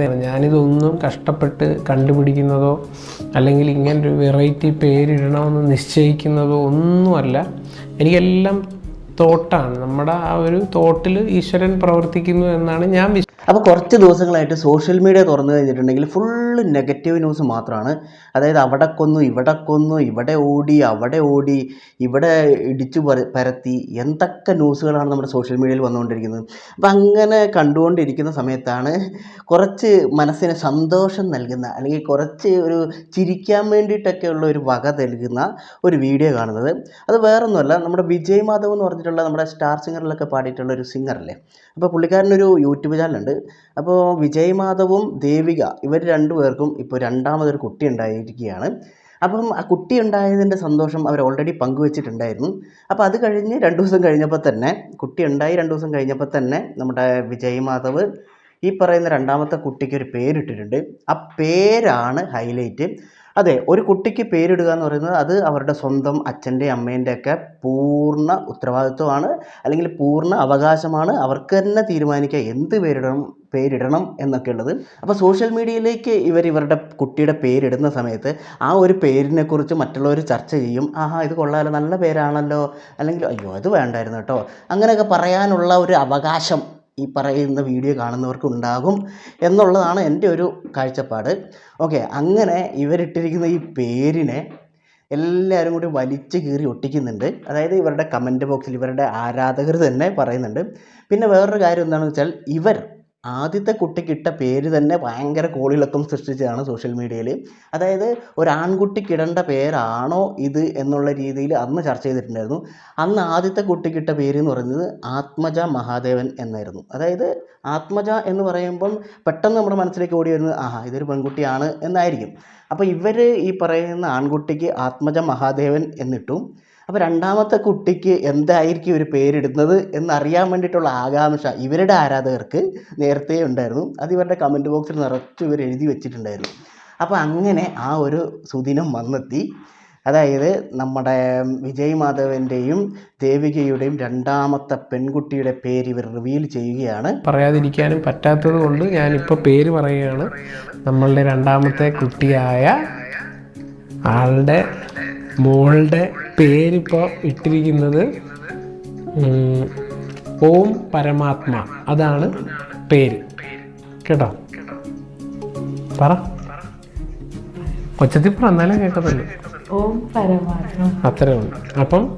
ഞാനിതൊന്നും കഷ്ടപ്പെട്ട് കണ്ടുപിടിക്കുന്നതോ അല്ലെങ്കിൽ ഇങ്ങനൊരു വെറൈറ്റി പേരിടണമെന്ന് നിശ്ചയിക്കുന്നതോ ഒന്നുമല്ല. എനിക്കെല്ലാം തോട്ടാണ്. നമ്മുടെ ആ ഒരു തോട്ടിൽ ഈശ്വരൻ പ്രവർത്തിക്കുന്നു എന്നാണ് ഞാൻ അപ്പോൾ കുറച്ച് ദിവസങ്ങളായിട്ട് സോഷ്യൽ മീഡിയ തുറന്നു കഴിഞ്ഞിട്ടുണ്ടെങ്കിൽ ഫുള്ള് നെഗറ്റീവ് ന്യൂസ് മാത്രമാണ് അതായത് അവിടെ കൊന്നു ഇവിടെ കൊന്നു ഇവിടെ ഓടി അവിടെ ഓടി ഇവിടെ ഇടിച്ചു പരത്തി എന്തൊക്കെ ന്യൂസുകളാണ് നമ്മുടെ സോഷ്യൽ മീഡിയയിൽ വന്നുകൊണ്ടിരിക്കുന്നത്. അപ്പം അങ്ങനെ കണ്ടുകൊണ്ടിരിക്കുന്ന സമയത്താണ് കുറച്ച് മനസ്സിന് സന്തോഷം നൽകുന്ന അല്ലെങ്കിൽ കുറച്ച് ഒരു ചിരിക്കാൻ വേണ്ടിയിട്ടൊക്കെ ഉള്ള ഒരു വക നൽകുന്ന ഒരു വീഡിയോ കാണുന്നത്. അത് വേറൊന്നുമല്ല നമ്മുടെ വിജയ് മാധവ് എന്ന് പറഞ്ഞിട്ടുള്ള നമ്മുടെ സ്റ്റാർ സിംഗറിലൊക്കെ പാടിയിട്ടുള്ള ഒരു സിംഗറല്ലേ അപ്പോൾ പുള്ളിക്കാരനൊരു യൂട്യൂബ് ചാനലുണ്ട് അപ്പോൾ വിജയ് മാധവും ദേവിക ഇവർ രണ്ടുപേർക്കും ഇപ്പോൾ രണ്ടാമതൊരു കുട്ടി ഉണ്ടായിരിക്കുകയാണ്. അപ്പം ആ കുട്ടി ഉണ്ടായതിന്റെ സന്തോഷം അവർ ഓൾറെഡി പങ്കുവെച്ചിട്ടുണ്ടായിരുന്നു. അപ്പോൾ അത് കഴിഞ്ഞ് രണ്ട് ദിവസം കഴിഞ്ഞപ്പോൾ തന്നെ കുട്ടി ഉണ്ടായി രണ്ട് ദിവസം കഴിഞ്ഞപ്പോൾ തന്നെ നമ്മുടെ വിജയ് മാധവ് ഈ പറയുന്ന രണ്ടാമത്തെ കുട്ടിക്ക് ഒരു പേരിട്ടിട്ടുണ്ട്. ആ പേരാണ് ഹൈലൈറ്റ്. അതെ ഒരു കുട്ടിക്ക് പേരിടുക എന്ന് പറയുന്നത് അത് അവരുടെ സ്വന്തം അച്ഛന്റെ അമ്മേന്റെ ഒക്കെ പൂർണ ഉത്തരവാദിത്വമാണ് അല്ലെങ്കിൽ പൂർണ അവകാശമാണ്. അവർക്ക് തന്നെ തീരുമാനിക്കുക എന്ത് പേരിടണം പേരിടണം എന്നൊക്കെ ഉള്ളത് അപ്പോൾ സോഷ്യൽ മീഡിയയിലേക്ക് ഇവർ ഇവരുടെ കുട്ടിയുടെ പേരിടുന്ന സമയത്ത് ആ ഒരു പേരിനെക്കുറിച്ച് മറ്റുള്ളവർ ചർച്ച ചെയ്യും. ആഹാ ഇത് കൊള്ളാലോ നല്ല പേരാണല്ലോ അല്ലെങ്കിൽ അയ്യോ അത് വേണ്ടായിരുന്നു കേട്ടോ. അങ്ങനെയൊക്കെ പറയാനുള്ള ഒരു അവകാശം ഈ പറയുന്ന വീഡിയോ കാണുന്നവർക്കുണ്ടാകും എന്നുള്ളതാണ് എന്റെ ഒരു കാഴ്ചപ്പാട്. ഓക്കെ അങ്ങനെ ഇവരിട്ടിരിക്കുന്ന ഈ പേരിനെ എല്ലാവരും കൂടി വലിച്ചു കീറി ഒട്ടിക്കുന്നുണ്ട്. അതായത് ഇവരുടെ കമന്റ് ബോക്സിൽ ഇവരുടെ ആരാധകർ തന്നെ പറയുന്നുണ്ട്. പിന്നെ വേറൊരു കാര്യം എന്താണെന്ന് വെച്ചാൽ ഇവർ ആദ്യത്തെ കുട്ടിക്കിട്ട പേര് തന്നെ ഭയങ്കര കോളിളക്കം സൃഷ്ടിച്ചതാണ് സോഷ്യൽ മീഡിയയിൽ അതായത് ഒരു ആൺകുട്ടിക്ക് ഇടേണ്ട പേരാണോ ഇത് എന്നുള്ള രീതിയിൽ അന്ന് ചർച്ച ചെയ്തിട്ടുണ്ടായിരുന്നു. അന്ന് ആദ്യത്തെ കുട്ടിക്കിട്ട പേര് എന്ന് പറയുന്നത് ആത്മജ മഹാദേവൻ എന്നായിരുന്നു. അതായത് ആത്മജ എന്ന് പറയുമ്പം പെട്ടെന്ന് നമ്മുടെ മനസ്സിലേക്ക് ഓടി വരുന്നത് ആഹാ ഇതൊരു പെൺകുട്ടിയാണ് എന്നായിരിക്കും. അപ്പോൾ ഇവർ ഈ പറയുന്ന ആൺകുട്ടിക്ക് ആത്മജ മഹാദേവൻ എന്നിട്ടു അപ്പോൾ രണ്ടാമത്തെ കുട്ടിക്ക് എന്തായിരിക്കും ഒരു പേരിടുന്നത് എന്നറിയാൻ വേണ്ടിയിട്ടുള്ള ആകാംക്ഷ ഇവരുടെ ആരാധകർക്ക് നേരത്തെ ഉണ്ടായിരുന്നു. അത് ഇവരുടെ കമന്റ് ബോക്സിൽ നിറച്ച് ഇവർ എഴുതി വെച്ചിട്ടുണ്ടായിരുന്നു. അപ്പോൾ അങ്ങനെ ആ ഒരു സുദിനം വന്നെത്തി. അതായത് നമ്മുടെ വിജയ് മാധവന്റെയും ദേവികയുടെയും രണ്ടാമത്തെ പെൺകുട്ടിയുടെ പേര് ഇവർ റിവീൽ ചെയ്യുകയാണ്. പറയാതിരിക്കാനും പറ്റാത്തത് കൊണ്ട് ഞാനിപ്പോൾ പേര് പറയുകയാണ്. നമ്മളുടെ രണ്ടാമത്തെ കുട്ടിയായ ആളുടെ മോളുടെ പേരിപ്പോൾ ഇട്ടിരിക്കുന്നത് ഓം പരമാത്മ. അതാണ് പേര്. കേട്ടോ? പറ. കൊച്ചത്തിൽ പറ എന്നാലേ കേൾക്കത്തുള്ളൂ ഓം പരമാത്മ. അത്രേ ഉള്ളൂ. അപ്പം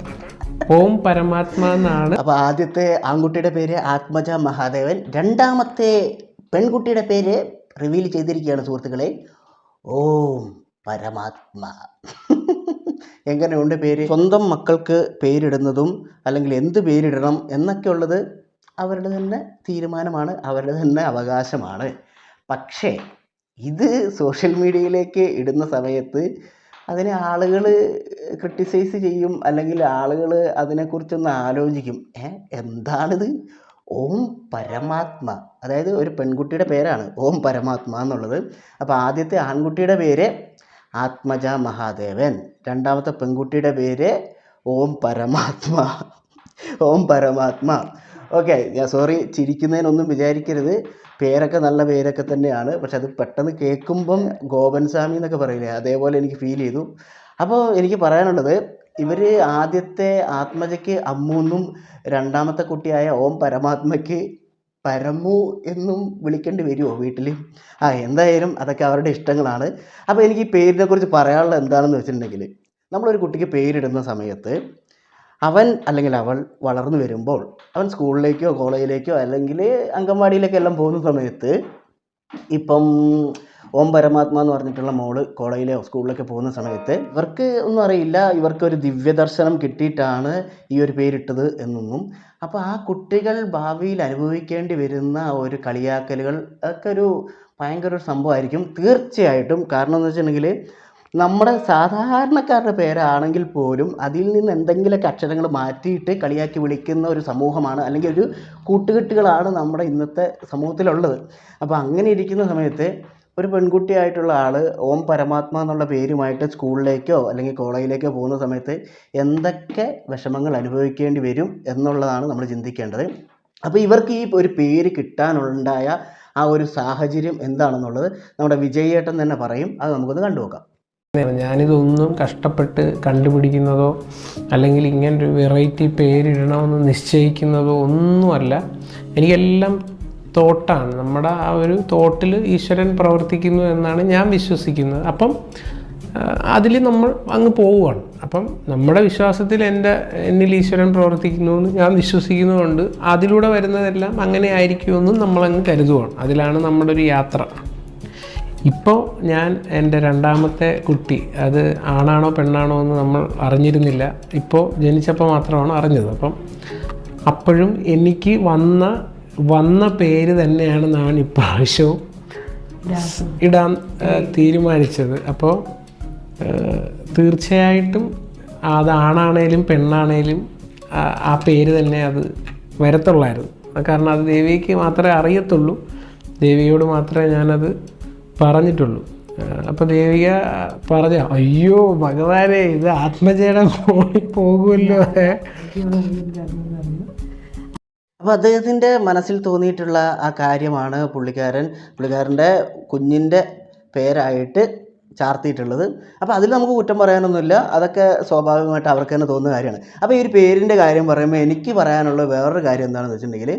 ഓം പരമാത്മ എന്നാണ് അപ്പോൾ ആദ്യത്തെ ആൺകുട്ടിയുടെ പേര് ആത്മജ മഹാദേവൻ. രണ്ടാമത്തെ പെൺകുട്ടിയുടെ പേര് റിവീൽ ചെയ്തിരിക്കുകയാണ് സുഹൃത്തുക്കളെ. ഓം പരമാത്മ. എങ്ങനെയുണ്ട് പേര്? സ്വന്തം മക്കൾക്ക് പേരിടുന്നതും അല്ലെങ്കിൽ എന്ത് പേരിടണം എന്നൊക്കെയുള്ളത് അവരുടെ തന്നെ തീരുമാനമാണ് അവരുടെ തന്നെ അവകാശമാണ്. പക്ഷേ ഇത് സോഷ്യൽ മീഡിയയിലേക്ക് ഇടുന്ന സമയത്ത് അതിനെ ആളുകൾ ക്രിട്ടിസൈസ് ചെയ്യും അല്ലെങ്കിൽ ആളുകൾ അതിനെക്കുറിച്ചൊന്ന് ആലോചിക്കും. ഏ എന്താണിത്? ഓം പരമാത്മ. അതായത് ഒരു പെൺകുട്ടിയുടെ പേരാണ് ഓം പരമാത്മ എന്നുള്ളത്. അപ്പോൾ ആദ്യത്തെ ആൺകുട്ടിയുടെ പേര് ആത്മജ മഹാദേവൻ. രണ്ടാമത്തെ പെൺകുട്ടിയുടെ പേര് ഓം പരമാത്മാ. ഓം പരമാത്മാ. ഓക്കെ ഞാൻ സോറി ചിരിക്കുന്നതിനൊന്നും വിചാരിക്കരുത്. പേരൊക്കെ നല്ല പേരൊക്കെ തന്നെയാണ്. പക്ഷെ അത് പെട്ടെന്ന് കേൾക്കുമ്പം ഗോപൻ സ്വാമി എന്നൊക്കെ പറയില്ലേ അതേപോലെ എനിക്ക് ഫീൽ ചെയ്തു. അപ്പോൾ എനിക്ക് പറയാനുള്ളത് ഇവർ ആദ്യത്തെ ആത്മജയ്ക്ക് അമ്മൂന്നും രണ്ടാമത്തെ കുട്ടിയായ ഓം പരമാത്മയ്ക്ക് പരമു എന്നും വിളിക്കേണ്ടി വരുമോ വീട്ടിൽ ആ എന്തായാലും അതൊക്കെ അവരുടെ ഇഷ്ടങ്ങളാണ്. അപ്പോൾ എനിക്ക് ഈ പേരിനെ കുറിച്ച് പറയാനുള്ളത് എന്താണെന്ന് വെച്ചിട്ടുണ്ടെങ്കിൽ നമ്മളൊരു കുട്ടിക്ക് പേരിടുന്ന സമയത്ത് അവൻ അല്ലെങ്കിൽ അവൾ വളർന്നു വരുമ്പോൾ അവൻ സ്കൂളിലേക്കോ കോളേജിലേക്കോ അല്ലെങ്കിൽ അംഗൻവാടിയിലേക്കോ എല്ലാം പോകുന്ന സമയത്ത് ഇപ്പം ഓം പരമാത്മ എന്ന് പറഞ്ഞിട്ടുള്ള മോൾ കോളേജിലോ സ്കൂളിലൊക്കെ പോകുന്ന സമയത്ത് ഇവർക്ക് ഒന്നും അറിയില്ല. ഇവർക്കൊരു ദിവ്യദർശനം കിട്ടിയിട്ടാണ് ഈ ഒരു പേരിട്ടത് എന്നൊന്നും അപ്പോൾ ആ കുട്ടികൾ ഭാവിയിൽ അനുഭവിക്കേണ്ടി വരുന്ന ഒരു കളിയാക്കലുകൾ ഒക്കെ ഒരു ഭയങ്കര ഒരു സംഭവമായിരിക്കും. തീർച്ചയായിട്ടും കാരണം എന്ന് വെച്ചിട്ടുണ്ടെങ്കിൽ നമ്മുടെ സാധാരണക്കാരുടെ പേരാണെങ്കിൽ പോലും അതിൽ നിന്ന് എന്തെങ്കിലുമൊക്കെ അക്ഷരങ്ങൾ മാറ്റിയിട്ട് കളിയാക്കി വിളിക്കുന്ന ഒരു സമൂഹമാണ് അല്ലെങ്കിൽ ഒരു കൂട്ടുകെട്ടുകളാണ് നമ്മുടെ ഇന്നത്തെ സമൂഹത്തിലുള്ളത്. അപ്പോൾ അങ്ങനെ ഇരിക്കുന്ന സമയത്ത് ഒരു പെൺകുട്ടിയായിട്ടുള്ള ആൾ ഓം പരമാത്മ എന്നുള്ള പേരുമായിട്ട് സ്കൂളിലേക്കോ അല്ലെങ്കിൽ കോളേജിലേക്കോ പോകുന്ന സമയത്ത് എന്തൊക്കെ വിഷമങ്ങൾ അനുഭവിക്കേണ്ടി വരും എന്നുള്ളതാണ് നമ്മൾ ചിന്തിക്കേണ്ടത്. അപ്പോൾ ഇവർക്ക് ഈ ഒരു പേര് കിട്ടാനുണ്ടായ ആ ഒരു സാഹചര്യം എന്താണെന്നുള്ളത് നമ്മുടെ വിജയേട്ടൻ തന്നെ പറയും. അത് നമുക്കൊന്ന് കണ്ടുനോക്കാം ഞാനിതൊന്നും കഷ്ടപ്പെട്ട് കണ്ടുപിടിക്കുന്നതോ അല്ലെങ്കിൽ ഇങ്ങനൊരു വെറൈറ്റി പേരിടണമെന്ന് നിശ്ചയിക്കുന്നതോ ഒന്നുമല്ല. എനിക്കെല്ലാം തോട്ടാണ്. നമ്മുടെ ആ ഒരു തോട്ടിൽ ഈശ്വരൻ പ്രവർത്തിക്കുന്നു എന്നാണ് ഞാൻ വിശ്വസിക്കുന്നത്. അപ്പം അതിൽ നമ്മൾ അങ്ങ് പോവുകയാണ്. അപ്പം നമ്മുടെ വിശ്വാസത്തിൽ എന്റെ എന്നിൽ ഈശ്വരൻ പ്രവർത്തിക്കുന്നു എന്ന് ഞാൻ വിശ്വസിക്കുന്നതുകൊണ്ട് അതിലൂടെ വരുന്നതെല്ലാം അങ്ങനെ ആയിരിക്കുമെന്നും നമ്മളങ്ങ് കരുതുകയാണ് അതിലാണ് നമ്മുടെ ഒരു യാത്ര. ഇപ്പോൾ ഞാൻ എന്റെ രണ്ടാമത്തെ കുട്ടി അത് ആണാണോ പെണ്ണാണോ എന്ന് നമ്മൾ അറിഞ്ഞിരുന്നില്ല. ഇപ്പോൾ ജനിച്ചപ്പോൾ മാത്രമാണ് അറിഞ്ഞത്. അപ്പം അപ്പോഴും എനിക്ക് വന്ന വന്ന പേര് തന്നെയാണ് ഞാൻ ഇപ്രാവശ്യവും ഇടാൻ തീരുമാനിച്ചത്. അപ്പോൾ തീർച്ചയായിട്ടും അത് ആണാണേലും പെണ്ണാണേലും ആ, പേര് തന്നെ അത് വരത്തുള്ളായിരുന്നു. കാരണം അത് ദേവിക്ക് മാത്രമേ അറിയത്തുള്ളൂ. ദേവിയോട് മാത്രമേ ഞാനത് പറഞ്ഞിട്ടുള്ളൂ. അപ്പോൾ ദേവിക പറഞ്ഞ അയ്യോ ഭഗവാനെ ഇത് ആത്മജയുടെ പോയി പോകുമല്ലോ. ഏ." അപ്പോൾ അദ്ദേഹത്തിന്റെ മനസ്സിൽ തോന്നിയിട്ടുള്ള ആ കാര്യമാണ് പുള്ളിക്കാരൻ. പുള്ളിക്കാരന്റെ കുഞ്ഞിന്റെ പേരായിട്ട് ചാർത്തിയിട്ടുള്ളത്. അപ്പോൾ അതിൽ നമുക്ക് കുറ്റം പറയാനൊന്നുമില്ല. അതൊക്കെ സ്വാഭാവികമായിട്ട് അവർക്ക് തന്നെ തോന്നുന്ന കാര്യമാണ്. അപ്പോൾ ഈ ഒരു പേരിന്റെ കാര്യം പറയുമ്പോൾ എനിക്ക് പറയാനുള്ള വേറൊരു കാര്യം എന്താണെന്ന് വെച്ചിട്ടുണ്ടെങ്കിൽ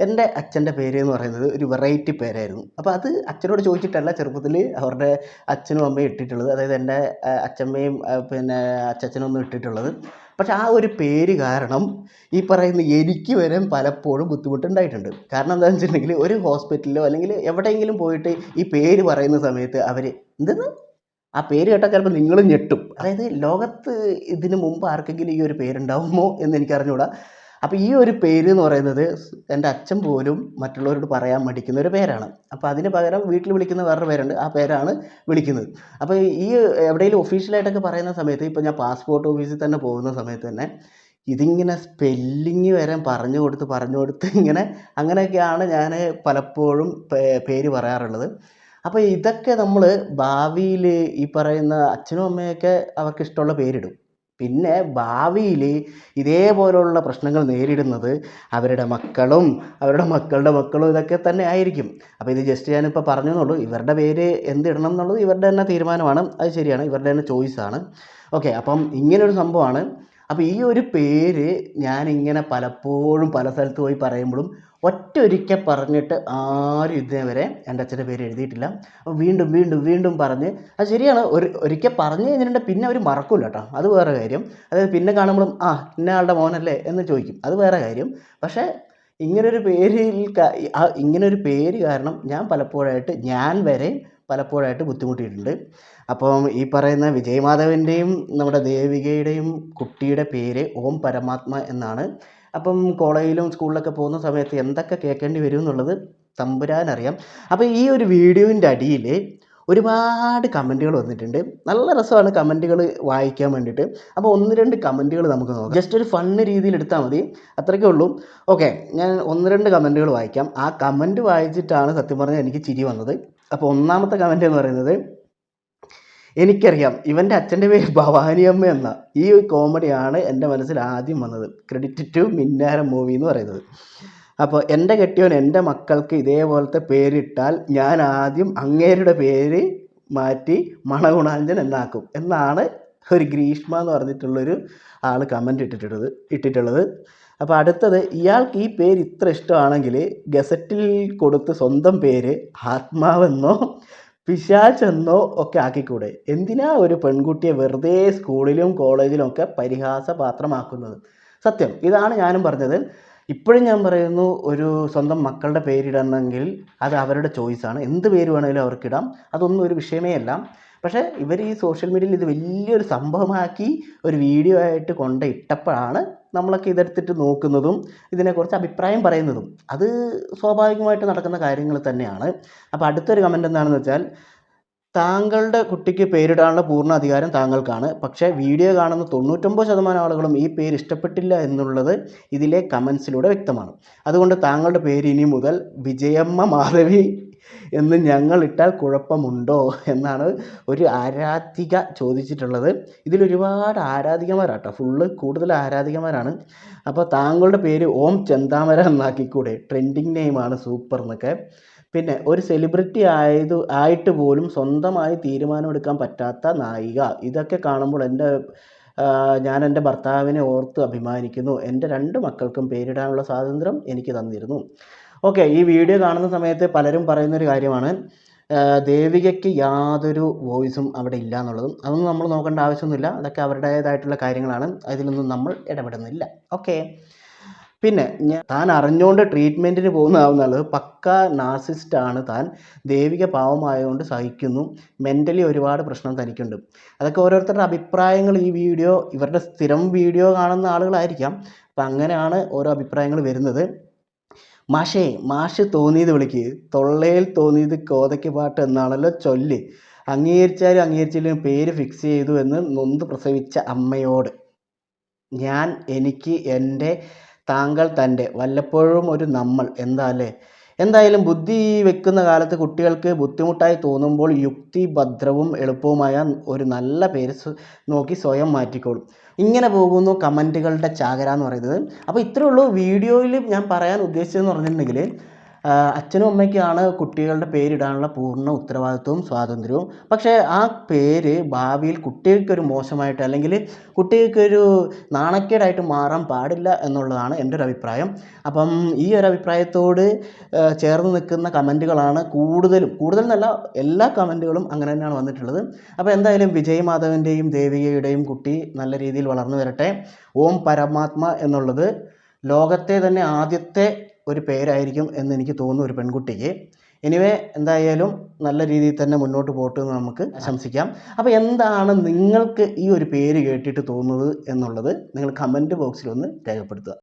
എന്റെ അച്ഛന്റെ പേര് എന്ന് പറയുന്നത് ഒരു വെറൈറ്റി പേരായിരുന്നു. അപ്പോൾ അത് അച്ഛനോട് ചോദിച്ചിട്ടല്ല ചെറുപ്പത്തിൽ അവരുടെ അച്ഛനും അമ്മയും ഇട്ടിട്ടുള്ളത്. അതായത് എന്റെ അച്ഛമ്മയും പിന്നെ അച്ചച്ചനും ഒന്നും ഇട്ടിട്ടുള്ളത്. പക്ഷെ ആ ഒരു പേര് കാരണം ഈ പറയുന്ന എനിക്ക് വരെ പലപ്പോഴും ബുദ്ധിമുട്ടുണ്ടായിട്ടുണ്ട്. കാരണം എന്താണെന്ന് വെച്ചിട്ടുണ്ടെങ്കിൽ ഒരു ഹോസ്പിറ്റലിലോ അല്ലെങ്കിൽ എവിടെയെങ്കിലും പോയിട്ട് ഈ പേര് പറയുന്ന സമയത്ത് അവർ എന്തെന്ന്? ആ പേര് കേട്ടാൽ ചിലപ്പോൾ നിങ്ങളും ഞെട്ടും. അതായത് ലോകത്ത് ഇതിന് മുമ്പ് ആർക്കെങ്കിലും ഈ ഒരു പേരുണ്ടാവുമോ എന്ന് എനിക്കറിഞ്ഞൂടാ അപ്പോൾ ഈ ഒരു പേര് എന്ന് പറയുന്നത് എന്റെ അച്ഛൻ പോലും മറ്റുള്ളവരോട് പറയാൻ മടിക്കുന്ന ഒരു പേരാണ്. അപ്പോൾ അതിന് പകരം വീട്ടിൽ വിളിക്കുന്ന വേറൊരു പേരുണ്ട്. ആ പേരാണ് വിളിക്കുന്നത്. അപ്പോൾ ഈ എവിടെയെങ്കിലും ഒഫീഷ്യലായിട്ടൊക്കെ പറയുന്ന സമയത്ത് ഇപ്പോൾ ഞാൻ പാസ്പോർട്ട് ഓഫീസിൽ തന്നെ പോകുന്ന സമയത്ത് തന്നെ ഇതിങ്ങനെ സ്പെല്ലിങ് വരെ പറഞ്ഞു കൊടുത്ത് പറഞ്ഞു കൊടുത്ത് ഇങ്ങനെ അങ്ങനെയൊക്കെയാണ് ഞാൻ പലപ്പോഴും പേര് പറയാറുള്ളത്. അപ്പോൾ ഇതൊക്കെ നമ്മൾ ഭാവിയിൽ ഈ പറയുന്ന അച്ഛനും അമ്മയൊക്കെ അവർക്ക് ഇഷ്ടമുള്ള പേരിടും. പിന്നെ ഭാവിയിൽ ഇതേപോലുള്ള പ്രശ്നങ്ങൾ നേരിടുന്നത് അവരുടെ മക്കളും അവരുടെ മക്കളുടെ മക്കളും ഇതൊക്കെ തന്നെ ആയിരിക്കും. അപ്പോൾ ഇത് ജസ്റ്റ് ഞാനിപ്പോൾ പറഞ്ഞു എന്നുള്ളൂ ഇവരുടെ പേര് എന്തിടണം എന്നുള്ളത് ഇവരുടെ തന്നെ തീരുമാനമാണ്. അത് ശരിയാണ്. ഇവരുടെ തന്നെ ചോയ്സാണ് ഓക്കെ അപ്പം ഇങ്ങനൊരു സംഭവമാണ്. അപ്പോൾ ഈ ഒരു പേര് ഞാനിങ്ങനെ പലപ്പോഴും പല സ്ഥലത്ത് പോയി പറയുമ്പോഴും ഒറ്റ ഒരിക്കൽ പറഞ്ഞിട്ട് ആരും ഇതേവരെ എന്റെ അച്ഛന്റെ പേര് എഴുതിയിട്ടില്ല. വീണ്ടും വീണ്ടും വീണ്ടും പറഞ്ഞ് അത് ശരിയാണ്. ഒരു ഒരിക്കൽ പറഞ്ഞു കഴിഞ്ഞിട്ടുണ്ടെങ്കിൽ പിന്നെ അവർ മറക്കില്ല കേട്ടോ. അത് വേറെ കാര്യം. അതായത് പിന്നെ കാണുമ്പോഴും ആ ഇന്ന ആളുടെ മോനല്ലേ? എന്ന് ചോദിക്കും. അത് വേറെ കാര്യം. പക്ഷേ ഇങ്ങനൊരു പേരിൽ ഇങ്ങനൊരു പേര് കാരണം ഞാൻ പലപ്പോഴായിട്ട് ഞാൻ വരെ പലപ്പോഴായിട്ട് ബുദ്ധിമുട്ടിയിട്ടുണ്ട്. അപ്പം ഈ പറയുന്ന വിജയമാധവന്റെയും നമ്മുടെ ദേവികയുടെയും കുട്ടിയുടെ പേര് ഓം പരമാത്മ എന്നാണ്. അപ്പം കോളേജിലും സ്കൂളിലൊക്കെ പോകുന്ന സമയത്ത് എന്തൊക്കെ കേൾക്കേണ്ടി വരും എന്നുള്ളത് തമ്പുരാനറിയാം. അപ്പോൾ ഈ ഒരു വീഡിയോന്റെ അടിയിൽ ഒരുപാട് കമന്റുകൾ വന്നിട്ടുണ്ട്. നല്ല രസമാണ് കമന്റുകൾ വായിക്കാൻ വേണ്ടിയിട്ട്. അപ്പോൾ ഒന്ന് രണ്ട് കമന്റുകൾ നമുക്ക് നോക്കാം. ജസ്റ്റ് ഒരു ഫണ്ണ് രീതിയിൽ എടുത്താൽ മതി. അത്രയ്ക്കേ ഉള്ളൂ. ഓക്കെ ഞാൻ ഒന്ന് രണ്ട് കമന്റുകൾ വായിക്കാം. ആ കമന്റ് വായിച്ചിട്ടാണ് സത്യം പറഞ്ഞാൽ എനിക്ക് ചിരി വന്നത്. അപ്പോൾ ഒന്നാമത്തെ കമന്റ് എന്ന് പറയുന്നത് എനിക്കറിയാം ഇവന്റെ അച്ഛന്റെ പേര് ഭവാനി അമ്മ എന്ന ഈ കോമഡിയാണ് എന്റെ മനസ്സിൽ ആദ്യം വന്നത്. ക്രെഡിറ്റ് ടു മിന്നാരം മൂവി എന്ന് പറയുന്നത്. അപ്പോൾ എന്റെ കെട്ടിയോൻ എന്റെ മക്കൾക്ക് ഇതേപോലത്തെ പേരിട്ടാൽ ഞാൻ ആദ്യം അങ്ങേരുടെ പേര് മാറ്റി മണഗുണാഞ്ചൻ എന്നാക്കും. എന്നാണ് ഒരു ഗ്രീഷ്മ എന്ന് പറഞ്ഞിട്ടുള്ളൊരു ആൾ കമന്റ് ഇട്ടിട്ടുള്ളത് ഇട്ടിട്ടുള്ളത്. അപ്പോൾ അടുത്തത് ഇയാൾക്ക് ഈ പേര് ഇത്ര ഇഷ്ടമാണെങ്കിൽ ഗസറ്റിൽ കൊടുത്ത് സ്വന്തം പേര് ആത്മാവെന്നോ പിശാചെന്നോ ഒക്കെ ആക്കിക്കൂടെ? എന്തിനാ ഒരു പെൺകുട്ടിയെ വെറുതെ സ്കൂളിലും കോളേജിലും ഒക്കെ പരിഹാസപാത്രമാക്കുന്നത്? സത്യം ഇതാണ് ഞാനും പറഞ്ഞത്. ഇപ്പോഴും ഞാൻ പറയുന്നു ഒരു സ്വന്തം മക്കളുടെ പേരിടണമെങ്കിൽ അത് അവരുടെ ചോയ്സാണ് എന്ത് പേര് വേണമെങ്കിലും അവർക്കിടാം അതൊന്നും ഒരു വിഷയമേ അല്ല. പക്ഷേ ഇവർ ഈ സോഷ്യൽ മീഡിയയിൽ ഇത് വലിയൊരു സംഭവമാക്കി ഒരു വീഡിയോ ആയിട്ട് കൊണ്ട് ഇട്ടപ്പോഴാണ് നമ്മളൊക്കെ ഇതെടുത്തിട്ട് നോക്കുന്നതും ഇതിനെക്കുറിച്ച് അഭിപ്രായം പറയുന്നതും അത് സ്വാഭാവികമായിട്ട് നടക്കുന്ന കാര്യങ്ങൾ തന്നെയാണ്. അപ്പോൾ അടുത്തൊരു കമന്റ് എന്താണെന്ന് വെച്ചാൽ താങ്കളുടെ കുട്ടിക്ക് പേരിടാനുള്ള പൂർണ അധികാരം താങ്കൾക്കാണ്. പക്ഷേ വീഡിയോ കാണുന്ന തൊണ്ണൂറ്റൊമ്പത് ശതമാനം ആളുകളും ഈ പേര് ഇഷ്ടപ്പെട്ടില്ല എന്നുള്ളത് ഇതിലെ കമൻസിലൂടെ വ്യക്തമാണ്. അതുകൊണ്ട് താങ്കളുടെ പേര് ഇനി മുതൽ വിജയമ്മ മാധവി എന്ന് ഞങ്ങൾ ഇട്ടാൽ കുഴപ്പമുണ്ടോ എന്നാണ് ഒരു ആരാധിക ചോദിച്ചിട്ടുള്ളത്. ഇതിലൊരുപാട് ആരാധികമാരാട്ടോ. ഫുള്ള് കൂടുതൽ ആരാധികമാരാണ്. അപ്പോൾ താങ്കളുടെ പേര് ഓം ചെന്താമര എന്നാക്കിക്കൂടെ? ട്രെൻഡിങ് നെയിമാണ് സൂപ്പർ എന്നൊക്കെ. പിന്നെ ഒരു സെലിബ്രിറ്റി ആയത് ആയിട്ട് പോലും സ്വന്തമായി തീരുമാനമെടുക്കാൻ പറ്റാത്ത നായിക. ഇതൊക്കെ കാണുമ്പോൾ എന്റെ ഞാൻ എന്റെ ഭർത്താവിനെ ഓർത്ത് അഭിമാനിക്കുന്നു. എന്റെ രണ്ട് മക്കൾക്കും പേരിടാനുള്ള സ്വാതന്ത്ര്യം എനിക്ക് തന്നിരുന്നു. ഓക്കെ ഈ വീഡിയോ കാണുന്ന സമയത്ത് പലരും പറയുന്നൊരു കാര്യമാണ്. ദേവികയ്ക്ക് യാതൊരു വോയിസും അവിടെ ഇല്ല എന്നുള്ളതും. അതൊന്നും നമ്മൾ നോക്കേണ്ട ആവശ്യമൊന്നുമില്ല. അതൊക്കെ അവരുടേതായിട്ടുള്ള കാര്യങ്ങളാണ്. അതിലൊന്നും നമ്മൾ ഇടപെടുന്നില്ല. ഓക്കെ പിന്നെ താൻ അറിഞ്ഞുകൊണ്ട് ട്രീറ്റ്മെന്റിന് പോകുന്നതാവുന്നുള്ളത് പക്ക നാസിസ്റ്റാണ് താൻ. ദേവിക പാവമായതുകൊണ്ട് സഹിക്കുന്നു. മെന്റലി ഒരുപാട് പ്രശ്നം തനിക്കുണ്ട്. അതൊക്കെ ഓരോരുത്തരുടെ അഭിപ്രായങ്ങൾ ഈ വീഡിയോ ഇവരുടെ സ്ഥിരം വീഡിയോ കാണുന്ന ആളുകളായിരിക്കാം. അപ്പം അങ്ങനെയാണ് ഓരോ അഭിപ്രായങ്ങൾ വരുന്നത്. മാഷേ മാഷ് തോന്നിയത് വിളിക്ക്. തൊള്ളയിൽ തോന്നിയത് കോതയ്ക്ക് പാട്ട് എന്നാണല്ലോ ചൊല്ല്. അംഗീകരിച്ചാലും അംഗീകരിച്ചില്ലെങ്കിലും പേര് ഫിക്സ് ചെയ്തു എന്ന് നൊന്ത് പ്രസവിച്ച അമ്മയോട്. ഞാൻ എനിക്ക് എന്റെ താങ്കൾ തന്റെ വല്ലപ്പോഴും ഒരു നമ്മൾ എന്താ അല്ലേ? എന്തായാലും ബുദ്ധി വെക്കുന്ന കാലത്ത് കുട്ടികൾക്ക് ബുദ്ധിമുട്ടായി തോന്നുമ്പോൾ യുക്തിഭദ്രവും എളുപ്പവുമായ ഒരു നല്ല പേര് നോക്കി സ്വയം മാറ്റിക്കോളും. ഇങ്ങനെ പോകുന്നു കമന്റുകളുടെ ചാകര എന്ന് പറയുന്നത്. അപ്പോൾ ഇത്രയേ ഉള്ളൂ. വീഡിയോയിൽ ഞാൻ പറയാൻ ഉദ്ദേശിച്ചതെന്ന് പറഞ്ഞിട്ടുണ്ടെങ്കിൽ അച്ഛനും അമ്മയ്ക്കാണ് കുട്ടികളുടെ പേരിടാനുള്ള പൂർണ ഉത്തരവാദിത്വവും സ്വാതന്ത്ര്യവും. പക്ഷേ ആ പേര് ഭാവിയിൽ കുട്ടികൾക്കൊരു മോശമായിട്ട് അല്ലെങ്കിൽ കുട്ടികൾക്കൊരു നാണക്കേടായിട്ട് മാറാൻ പാടില്ല എന്നുള്ളതാണ് എന്റെ ഒരു അഭിപ്രായം. അപ്പം ഈ ഒരു അഭിപ്രായത്തോട് ചേർന്ന് നിൽക്കുന്ന കമന്റുകളാണ് കൂടുതലും കൂടുതൽ എന്നല്ല എല്ലാ കമന്റുകളും അങ്ങനെ തന്നെയാണ് വന്നിട്ടുള്ളത്. അപ്പോൾ എന്തായാലും വിജയ് മാധവന്റെയും ദേവികയുടെയും കുട്ടി നല്ല രീതിയിൽ വളർന്നു വരട്ടെ. ഓം പരമാത്മ എന്നുള്ളത് ലോകത്തെ തന്നെ ആദ്യത്തെ ഒരു പേരായിരിക്കും എന്ന് എനിക്ക് തോന്നുന്നു ഒരു പെൺകുട്ടിക്ക്. എനിവേ എന്തായാലും നല്ല രീതിയിൽ തന്നെ മുന്നോട്ട് പോട്ടു എന്ന് നമുക്ക് ആശംസിക്കാം അപ്പോൾ എന്താണ് നിങ്ങൾക്ക് ഈ ഒരു പേര് കേട്ടിട്ട് തോന്നുന്നത് എന്നുള്ളത് നിങ്ങൾ കമന്റ് ബോക്സിൽ ഒന്ന് രേഖപ്പെടുത്തുക.